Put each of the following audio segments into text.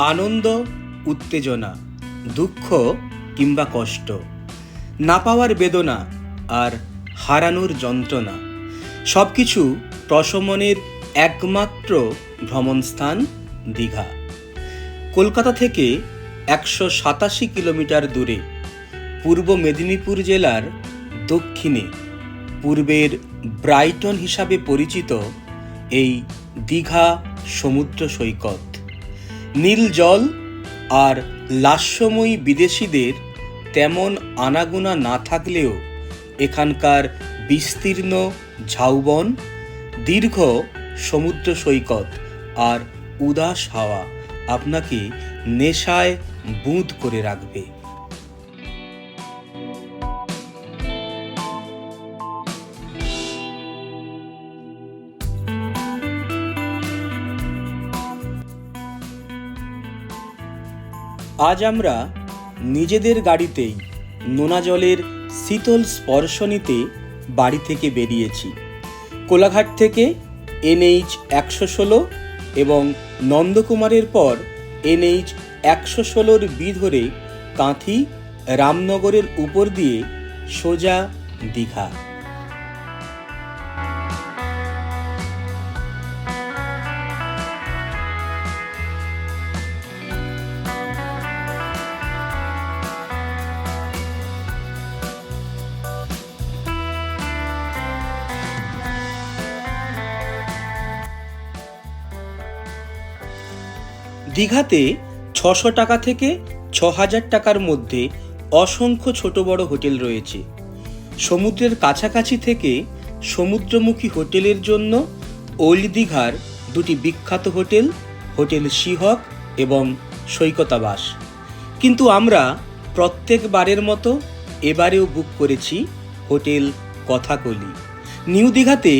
আনন্দ, উত্তেজনা, দুঃখ কিংবা কষ্ট। না পাওয়ার বেদনা আর হারানোর যন্ত্রণা। সব কিছু প্রশমনের একমাত্র ভ্রমণস্থান দীঘা। কলকাতা থেকে একশো সাতাশি কিলোমিটার দূরে পূর্ব মেদিনীপুর জেলার দক্ষিণে পূর্বের ব্রাইটন হিসাবে পরিচিত এই দীঘা সমুদ্র সৈকত। নীল জল আর লাস্যময়ী বিদেশিদের তেমন আনাগোনা না থাকলেও এখানকার বিস্তীর্ণ ঝাউবন, দীর্ঘ সমুদ্র সৈকত আর উদাস হাওয়া আপনাকে নেশায় বুঁদ করে রাখবে। আজ আমরা নিজেদের গাড়িতেই নোনা জলের শীতল স্পর্শ নিতে বাড়ি থেকে বেরিয়েছি। কোলাঘাট থেকে এনএইচ একশো ষোলো এবং নন্দকুমারের পর এনএইচ একশো ষোলোর বি ধরে কাঁথি রামনগরের উপর দিয়ে সোজা দীঘা। দীঘাতে ছশো টাকা থেকে ছ হাজার টাকার মধ্যে অসংখ্য ছোট বড় হোটেল রয়েছে। সমুদ্রের কাছাকাছি থেকে সমুদ্রমুখী হোটেলের জন্য ওল্ড দীঘার দুটি বিখ্যাত হোটেল হোটেল শিহক এবং সৈকতাবাস। কিন্তু আমরা প্রত্যেকবারের মতো এবারেও বুক করেছি হোটেল কথাকলি। নিউ দীঘাতে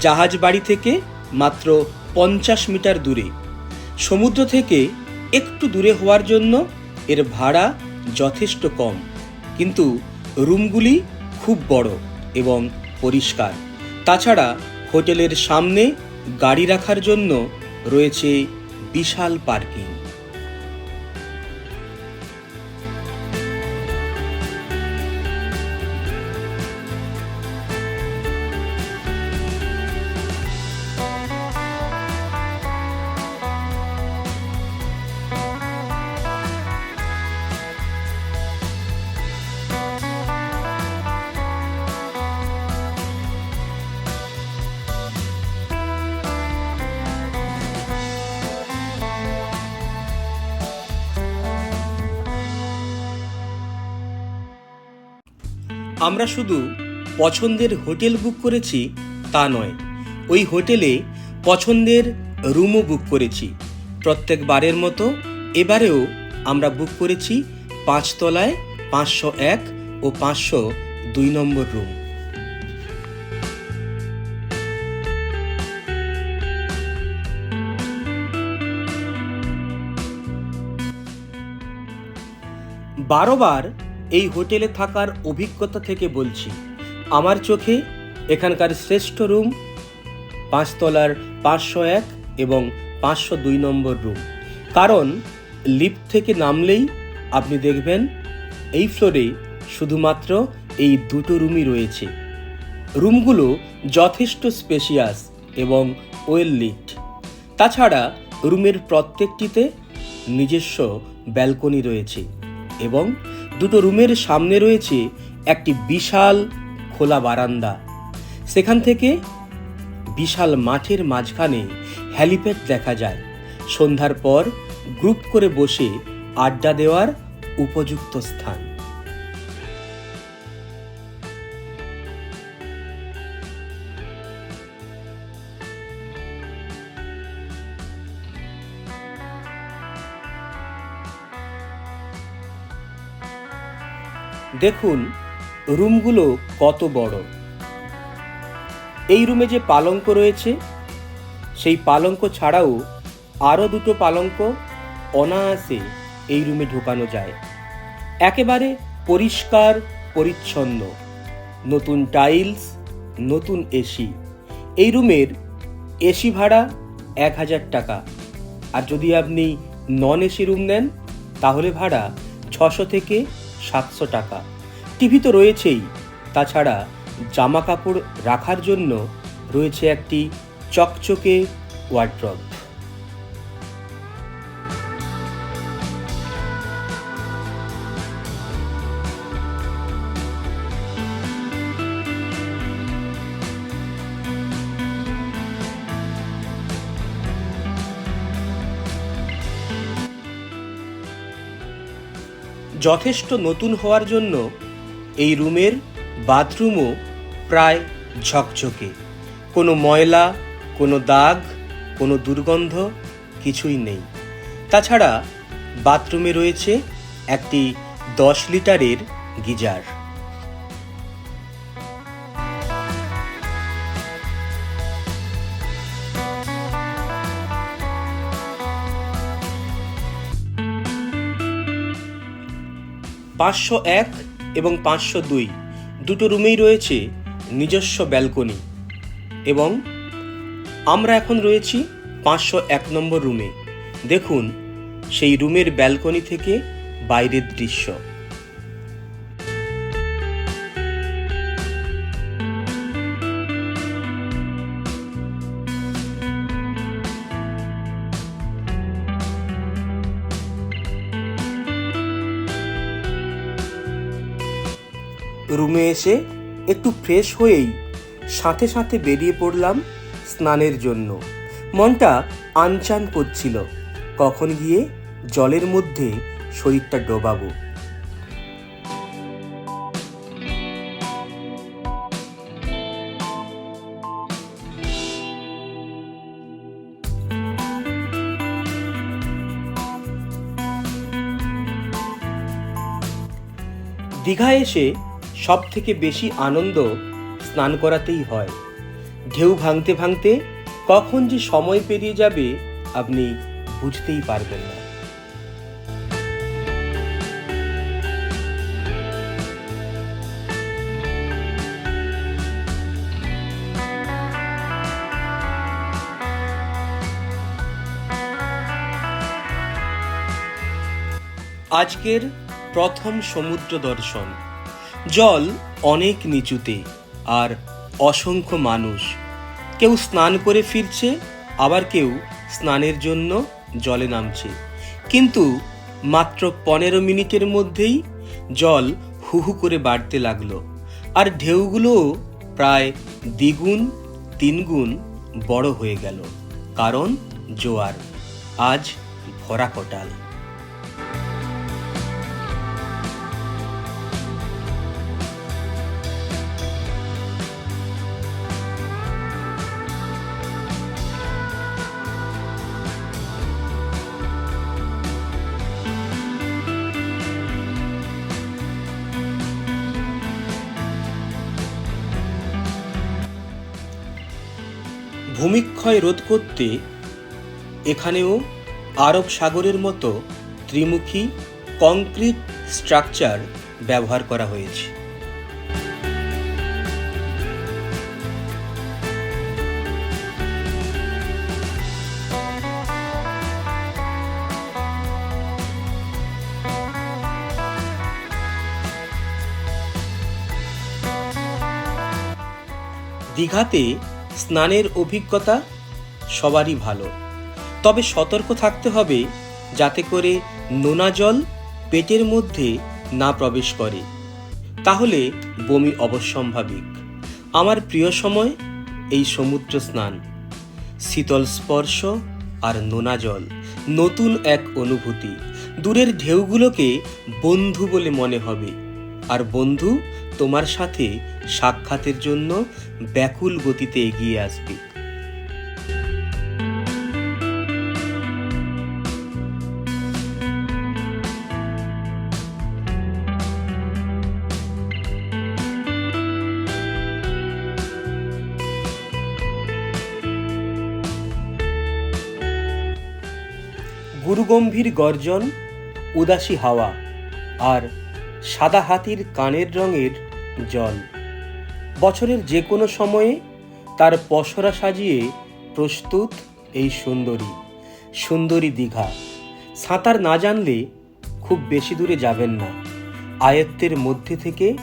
জাহাজ বাড়ি থেকে মাত্র পঞ্চাশ মিটার দূরে। সমুদ্র থেকে একটু দূরে হওয়ার জন্য এর ভাড়া যথেষ্ট কম। কিন্তু রুমগুলি খুব বড় এবং পরিষ্কার। তাছাড়া হোটেলের সামনে গাড়ি রাখার জন্য রয়েছে বিশাল পার্কিং। আমরা শুধু পছন্দের হোটেল বুক করেছি তা নয়, ওই হোটেলে পছন্দের রুমও বুক করেছি। প্রত্যেকবারের মতো এবারেও আমরা বুক করেছি পাঁচতলায় পাঁচশো এক ও পাঁচশো দুই নম্বর রুম। বারোবার এই হোটেলে থাকার অভিজ্ঞতা থেকে বলছি। আমার চোখে এখানকার শ্রেষ্ঠ রুম, পাঁচতলার পাঁচশো এক এবং পাঁচশো দুই নম্বর রুম। কারণ, লিফট থেকে নামলেই আপনি দেখবেন এই ফ্লোরে শুধুমাত্র এই দুটো রুমই রয়েছে। রুমগুলো যথেষ্ট স্পেশিয়াস এবং ওয়েল লিট তাছাড়া রুমের প্রত্যেকটিতে নিজস্ব ব্যালকনি রয়েছে এবং দুটো রুমের সামনে রয়েছে একটি বিশাল খোলা বারান্দা। সেখান থেকে বিশাল মাঠের মাঝখানে হ্যালিপ্যাড দেখা যায়। সন্ধ্যার পর গ্রুপ করে বসে আড্ডা দেওয়ার উপযুক্ত স্থান। দেখুন, রুমগুলো কত বড়। এই রুমে যে পালঙ্ক রয়েছে, সেই পালঙ্ক ছাড়াও আরও দুটো পালঙ্ক অনায়াসে এই রুমে ঢোকানো যায়। একেবারে পরিষ্কার, পরিচ্ছন্ন, নতুন টাইলস, নতুন এসি এই রুমের এসি ভাড়া এক হাজার টাকা। আর যদি আপনি নন এসি রুম নেন, তাহলে ভাড়া ছশো থেকে সাতশো টাকা। টিভি তো রয়েছেই। তাছাড়া জামা কাপড় রাখার জন্য রয়েছে একটি চকচকে ওয়ার্ড্রপ যথেষ্ট নতুন হওয়ার জন্য এই রুমের বাথরুমও প্রায় ঝকঝকে। কোনো ময়লা, কোনো দাগ, কোনো দুর্গন্ধ কিছুই নেই। তাছাড়া বাথরুমে রয়েছে একটি দশ লিটারের গিজার। পাঁচশো এক এবং পাঁচশো দুই। দুটো রুমেই রয়েছে নিজস্ব ব্যালকনি এবং আমরা এখন রয়েছি পাঁচশো এক নম্বর রুমে। দেখুন, সেই রুমের ব্যালকনি থেকে বাইরের দৃশ্য। এসে একটু ফ্রেশ হয়েই সাথে সাথে বেরিয়ে পড়লাম স্নানের জন্য। মনটা আনচান করছিল। কখন গিয়ে জলের মধ্যে শরীরটা ডোবাবো। দীঘা এসে সব থেকে বেশি আনন্দ স্নান করাতেই হয়। ঢেউ ভাঙতে ভাঙতে কখন যে সময় পেরিয়ে যাবে আপনি বুঝতেই পারবেন না। আজকের প্রথম সমুদ্র দর্শন। জল অনেক নিচুতে আর অসংখ্য মানুষ। কেউ স্নান করে ফিরছে, আবার কেউ স্নানের জন্য জলে নামছে। কিন্তু মাত্র পনেরো মিনিটের মধ্যেই জল হু হু করে বাড়তে লাগল। আর ঢেউগুলোও প্রায় দ্বিগুণ, তিনগুণ বড় হয়ে গেল। কারণ জোয়ার। আজ ভরা কটাল। ভূমিক্ষয় রোধ করতে এখানেও আরব সাগরের মতো ত্রিমুখী কংক্রিট স্ট্রাকচার ব্যবহার করা হয়েছে। দীঘাতে স্নানের অভিজ্ঞতা সবারই ভালো। তবে সতর্ক থাকতে হবে যাতে করে নোনা জল পেটের মধ্যে না প্রবেশ করে। তাহলে বমি অবশ্যম্ভাবিক। আমার প্রিয় সময় এই সমুদ্র স্নান। শীতল স্পর্শ আর নোনা জল। নতুন এক অনুভূতি। দূরের ঢেউগুলোকে বন্ধু বলে মনে হবে। আর বন্ধু তোমার সাথে সাক্ষাতের জন্য ব্যাকুল গতিতে এগিয়ে আসবে। গুরুগম্ভীর গর্জন, উদাসী হাওয়া আর সাদা হাতির কানের রঙের জল। বছরের যে কোনো সময়ে তার পসরা সাজিয়ে প্রস্তুত এই সুন্দরী সুন্দরী দীঘা। সাঁতার না জানলে খুব বেশি দূরে যাবেন না। আয়ত্তের মধ্যে থেকে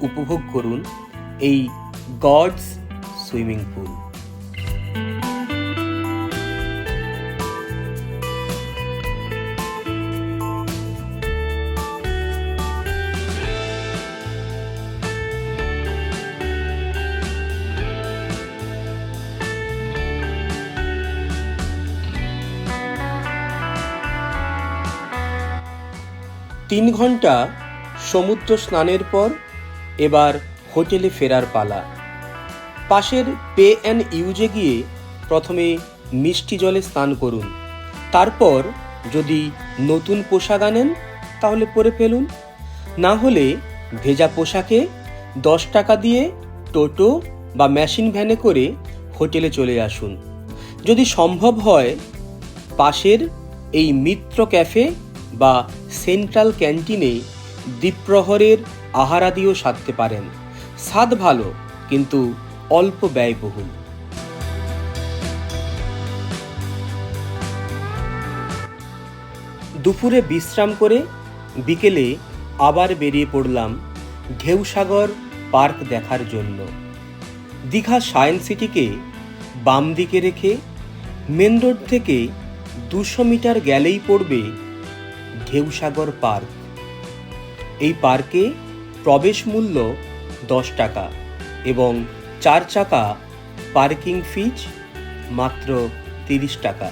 উপভোগ করুন এই গডস সুইমিং পুল। তিন ঘণ্টা সমুদ্র স্নানের পর এবার হোটেলে ফেরার পালা। পাশের পে অ্যান্ড ইউজে গিয়ে প্রথমে মিষ্টি জলে স্নান করুন। তারপর যদি নতুন পোশাক আনেন, তাহলে পরে ফেলুন। না হলে ভেজা পোশাকে দশ টাকা দিয়ে টোটো বা মেশিন ভ্যানে করে হোটেলে চলে আসুন। যদি সম্ভব হয়, পাশের এই মিত্র ক্যাফে বা সেন্ট্রাল ক্যান্টিনে দ্বীপ্রহরের আহারাদিও সাধতে পারেন। স্বাদ ভালো, কিন্তু অল্প ব্যয়বহুল। দুপুরে বিশ্রাম করে বিকেলে আবার বেরিয়ে পড়লাম ঢেউসাগর পার্ক দেখার জন্য। দীঘা সায়েন্স সিটিকে বাম দিকে রেখে মেন রোড থেকে দুশো মিটার গেলেই পড়বে ঢেউসাগর পার্ক। এই পার্কে প্রবেশ মূল্য দশ টাকা এবং চার চাকা পার্কিং ফিজ মাত্র তিরিশ টাকা।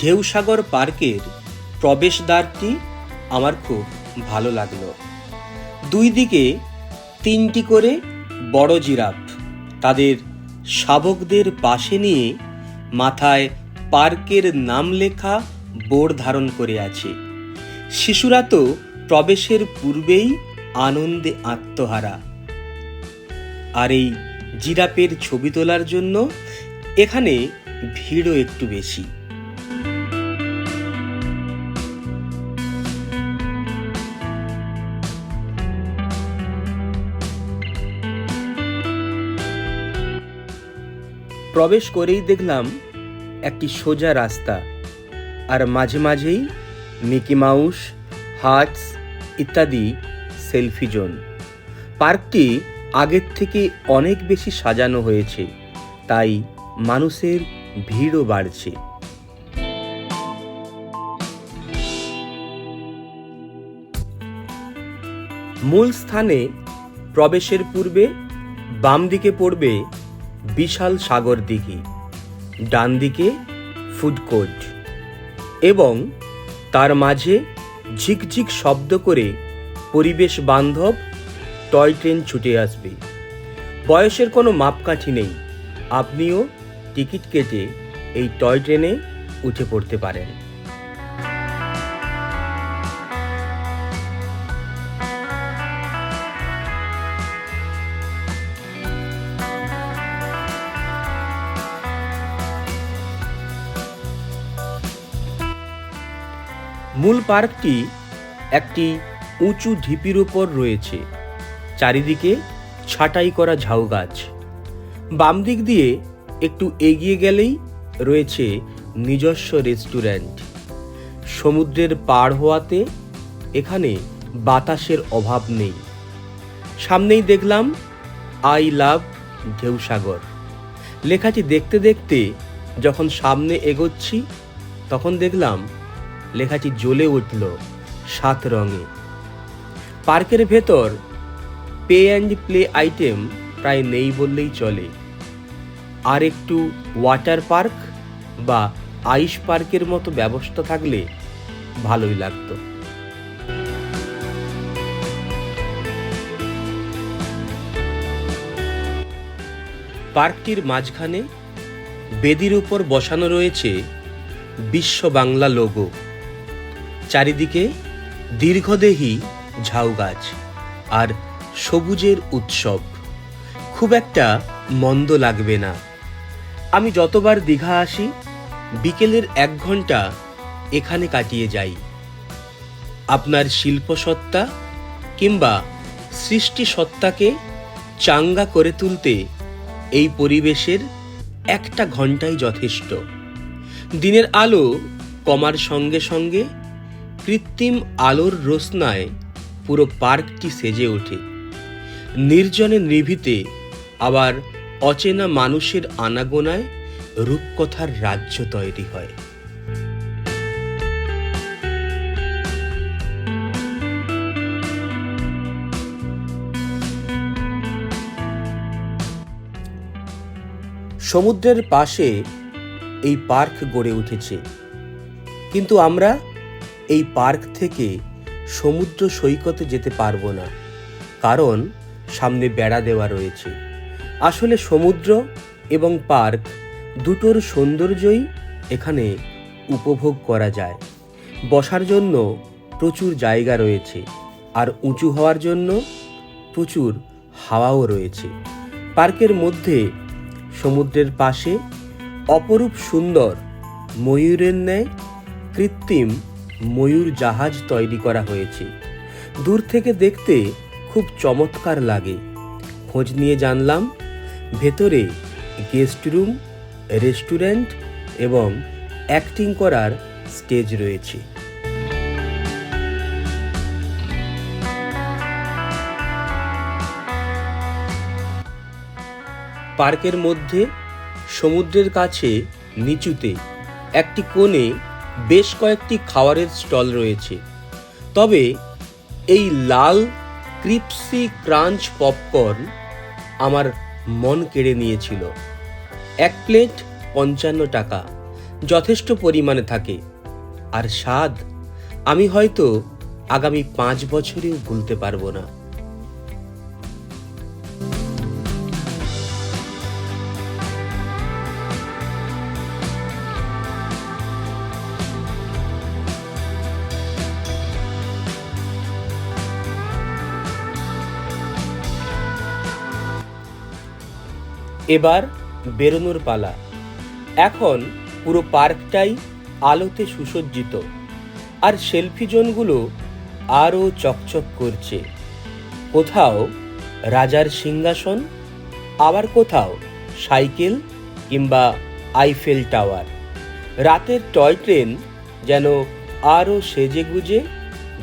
ঢেউসাগর পার্কের প্রবেশদ্বারটি আমার খুব ভালো লাগল। দুই দিকে তিনটি করে বড় জিরাফ তাদের শাবকদের পাশে নিয়ে মাথায় পার্কের নাম লেখা বোর্ড ধারণ করে আছে। শিশুরা তো প্রবেশের পূর্বেই আনন্দে আত্মহারা। আর এই জিরাপের ছবি তোলার জন্য এখানে ভিড়ও একটু বেশি। প্রবেশ করেই দেখলাম একটি সোজা রাস্তা আর মাঝে মাঝেই মিকি মাউস, হার্টস ইত্যাদি সেলফি জোন। পার্কটি আগের থেকে অনেক বেশি সাজানো হয়েছে, তাই মানুষের ভিড়ও বাড়ছে। মূল স্থানে প্রবেশের পূর্বে বাম দিকে পড়বে বিশাল সাগর দিঘি, ডান দিকে ফুড কোর্ট এবং তার মাঝে ঝিকঝিক শব্দ করে পরিবেশ বান্ধব টয় ট্রেন ছুটে আসবে। বয়সের কোনো মাপকাঠি নেই। আপনিও টিকিট কেটে এই টয় ট্রেনে উঠে পড়তে পারেন। মূল পার্কটি একটি উঁচু ঢিপির উপর রয়েছে। চারিদিকে ছাঁটাই করা ঝাউ গাছ। বাম দিক দিয়ে একটু এগিয়ে গেলেই রয়েছে নিজস্ব রেস্টুরেন্ট। সমুদ্রের পার হওয়াতে এখানে বাতাসের অভাব নেই। সামনেই দেখলাম আই লাভ ঢেউসাগর। লেখাটি দেখতে দেখতে যখন সামনে এগোচ্ছি, তখন দেখলাম লেখাটি জ্বলে উঠল সাত রঙে। পার্কের ভেতর পে অ্যান্ড প্লে আইটেম প্রায় নেই বললেই চলে। আর একটু ওয়াটার পার্ক বা আইস পার্কের মতো ব্যবস্থা থাকলে ভালোই লাগতো। পার্কটির মাঝখানে বেদির উপর বসানো রয়েছে বিশ্ব বাংলা লোগো। চারিদিকে দীর্ঘদেহী ঝাউ গাছ আর সবুজের উৎসব। খুব একটা মন্দ লাগবে না। আমি যতবার দীঘা আসি, বিকেলের এক ঘণ্টা এখানে কাটিয়ে যাই। আপনার শিল্পসত্তা কিংবা সৃষ্টি সত্তাকে চাঙ্গা করে তুলতে এই পরিবেশের একটা ঘন্টাই যথেষ্ট। দিনের আলো কমার সঙ্গে সঙ্গে কৃত্রিম আলোর রোশনায় পুরো পার্কটি সেজে ওঠে। নির্জনে নিভিতে আবার অচেনা মানুষের আনাগোনায় রূপকথার রাজ্য তৈরি হয়। সমুদ্রের পাশে এই পার্ক গড়ে উঠেছে। কিন্তু আমরা এই পার্ক থেকে সমুদ্র সৈকতে যেতে পারব না। কারণ সামনে বেড়া দেওয়া রয়েছে। আসলে সমুদ্র এবং পার্ক দুটোর সৌন্দর্যই এখানে উপভোগ করা যায়। বসার জন্য প্রচুর জায়গা রয়েছে আর উঁচু হওয়ার জন্য প্রচুর হাওয়াও রয়েছে। পার্কের মধ্যে সমুদ্রের পাশে অপরূপ সুন্দর ময়ূরের ন্যায় কৃত্রিম ময়ূর জাহাজ তৈরি করা হয়েছে। দূর থেকে দেখতে খুব চমৎকার লাগে। খোঁজ নিয়ে জানলাম, ভেতরে গেস্ট রুম, রেস্টুরেন্ট এবং অ্যাক্টিং করার স্টেজ রয়েছে। পার্কের মধ্যে, সমুদ্রের কাছে, নিচুতে, একটি কোণে বেশ কয়েকটি খাবারের স্টল রয়েছে। তবে এই লাল ক্রিপসি ক্রাঞ্চ পপকর্ন আমার মন কেড়ে নিয়েছিল। এক প্লেট পঞ্চান্ন টাকা, যথেষ্ট পরিমাণে থাকে। আর স্বাদ, আমি হয়তো আগামী পাঁচ বছরেও ভুলতে পারব না। এবার বেরোনোর পালা। এখন পুরো পার্কটাই আলোতে সুসজ্জিত। আর সেলফি জোনগুলো আরও চকচক করছে। কোথাও রাজার সিংহাসন, আবার কোথাও সাইকেল কিংবা আইফেল টাওয়ার। রাতের টয় ট্রেন যেন আরও সেজে গুজে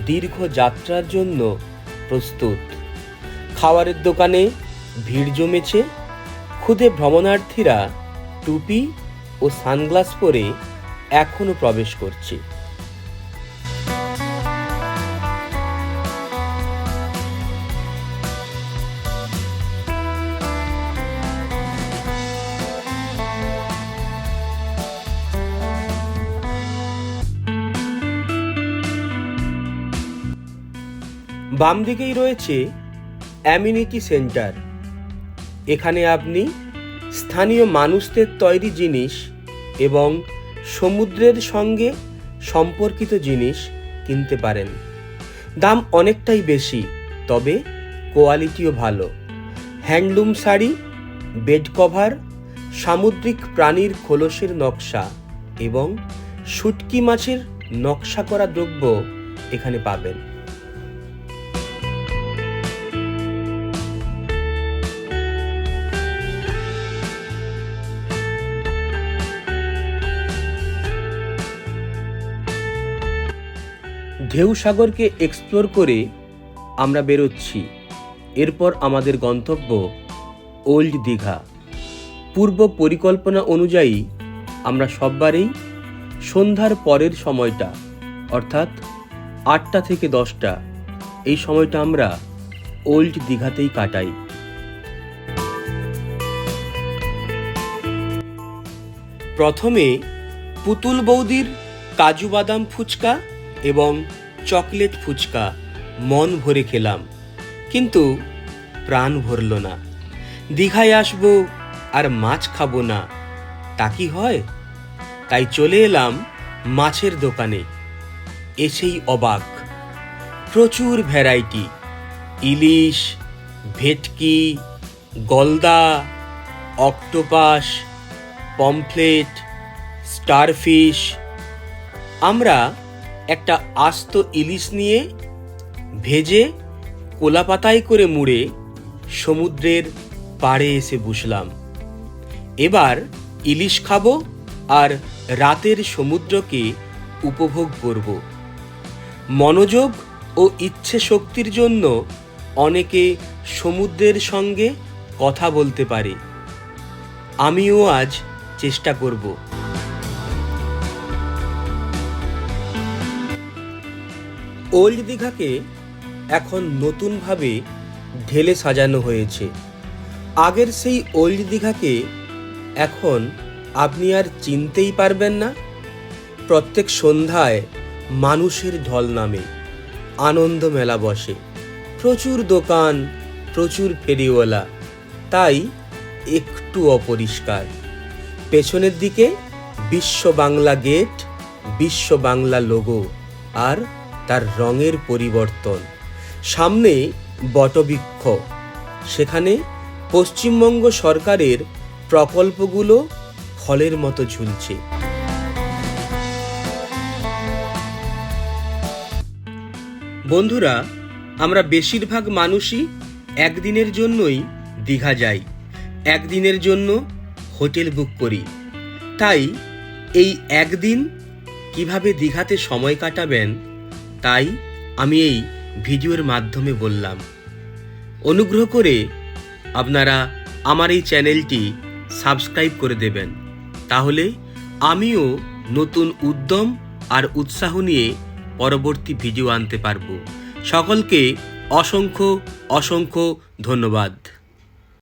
দীর্ঘ যাত্রার জন্য প্রস্তুত। খাবারের দোকানে ভিড় জমেছে খুদে ভ্রমণার্থীরা টুপি ও সানগ্লাস পরে এখনও প্রবেশ করছে। বাম দিকেই রয়েছে অ্যামিনিটি সেন্টার। এখানে আপনি স্থানীয় মানুষদের তৈরি জিনিস এবং সমুদ্রের সঙ্গে সম্পর্কিত জিনিস কিনতে পারেন। দাম অনেকটাই বেশি, তবে কোয়ালিটিও ভালো। হ্যান্ডলুম শাড়ি, বেড কভার, সামুদ্রিক প্রাণীর খোলসের নকশা এবং শুটকি মাছের নকশা করা দ্রব্য এখানে পাবেন। ঢেউ সাগরকে এক্সপ্লোর করে আমরা বেরোচ্ছি। এরপর আমাদের গন্তব্য ওল্ড দীঘা পূর্ব পরিকল্পনা অনুযায়ী আমরা সববারেই সন্ধ্যার পরের সময়টা, অর্থাৎ আটটা থেকে দশটা, এই সময়টা আমরা ওল্ড দীঘাতেই কাটাই। প্রথমে পুতুল বৌদির কাজু বাদাম ফুচকা এবং চকলেট ফুচকা, মন ভরে খেলাম। কিন্তু প্রাণ ভরল না। দীঘায় আসব আর মাছ খাব না। তা কি হয়? তাই চলে এলাম মাছের দোকানে। এসেই অবাক। প্রচুর ভ্যারাইটি। ইলিশ, ভেটকি, গলদা, অক্টোপাস, পমফ্লেট, স্টারফিশ। আমরা একটা আস্ত ইলিশ নিয়ে ভেজে কোলাপাতায় করে মুড়ে সমুদ্রের পাড়ে এসে বসলাম। এবার ইলিশ খাব আর রাতের সমুদ্রকে উপভোগ করব। মনোযোগ ও ইচ্ছে শক্তির জন্য অনেকে সমুদ্রের সঙ্গে কথা বলতে পারে। আমিও আজ চেষ্টা করব। ওল্ড দীঘাকে এখন নতুনভাবে ঢেলে সাজানো হয়েছে। আগের সেই ওল্ড দীঘাকে এখন আপনি আর চিনতেই পারবেন না। প্রত্যেক সন্ধ্যায় মানুষের ঢল নামে, আনন্দ মেলা বসে। প্রচুর দোকান, প্রচুর ফেরিওয়ালা, তাই একটু অপরিষ্কার। পেছনের দিকে বিশ্ব বাংলা গেট, বিশ্ব বাংলা লোগো আর তার রঙের পরিবর্তন। সামনে বটবৃক্ষ। সেখানে পশ্চিমবঙ্গ সরকারের প্রকল্পগুলো ফলের মতো ঝুলছে। বন্ধুরা, আমরা বেশিরভাগ মানুষই একদিনের জন্যই দীঘা যাই। একদিনের জন্য হোটেল বুক করি। তাই এই একদিন কীভাবে দীঘাতে সময় কাটাবেন তাই আমি এই ভিডিওর মাধ্যমে বললাম। অনুগ্রহ করে আপনারা আমার এই চ্যানেলটি সাবস্ক্রাইব করে দেবেন। তাহলে আমিও নতুন উদ্যম আর উৎসাহ নিয়ে পরবর্তী ভিডিও আনতে পারব। সকলকে অসংখ্য অসংখ্য ধন্যবাদ।